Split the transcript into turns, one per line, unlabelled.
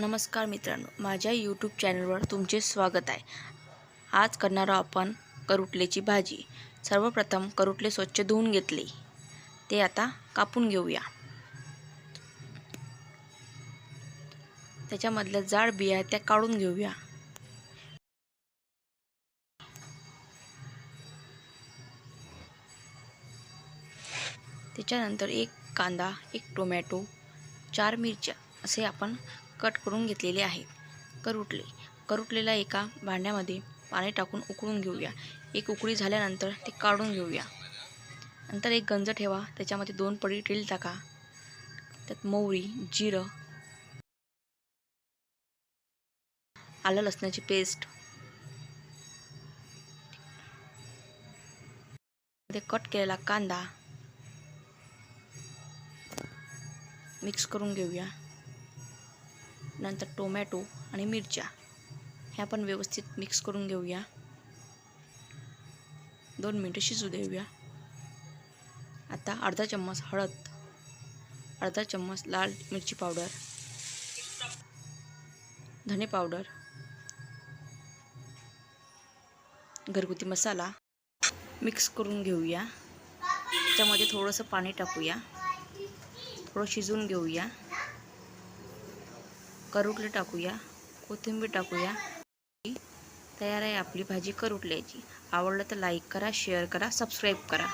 नमस्कार मित्रांनो माझ्या यूट्यूब चॅनलवर तुमचे स्वागत आहे. आज करणार आहोत आपण करुटलेची भाजी. सर्वप्रथम करुटले स्वच्छ धुवून घेतले. ते आता कापून घेऊया. त्याच्यामधल्या जाड बिया त्या काढून घेऊया. त्याच्यानंतर एक कांदा एक टोमॅटो चार मिरच्या असे आपण कट करून घेतलेले आहेत करुटले. करुटलेला एका भांड्यामध्ये पाणी टाकून उकळून घेऊया. एक उकळी झाल्यानंतर ते काढून घेऊया. नंतर एक गंज ठेवा. त्याच्यामध्ये दोन पडी तेल टाका. त्यात मोहरी जिरं आलं लसणाची पेस्ट. ते कट केलेला कांदा मिक्स करून घेऊया. नंतर टोमॅटो आणि मिरच्या. ह्या पण व्यवस्थित मिक्स करून घेऊया. दोन मिनटं शिजू देऊया. आता अर्धा चम्मच हळद अर्धा चम्मच लाल मिरची पावडर धने पावडर घरगुती मसाला मिक्स करून घेऊया. त्याच्यामध्ये थोडंसं पाणी टाकूया. थोडं शिजवून घेऊया. करुटले टाकूया. कोथिंबीर टाकूया. तयार आहे आपली भाजी करुटल्याची. आवडलं तर लाईक करा शेअर करा सबस्क्राईब करा.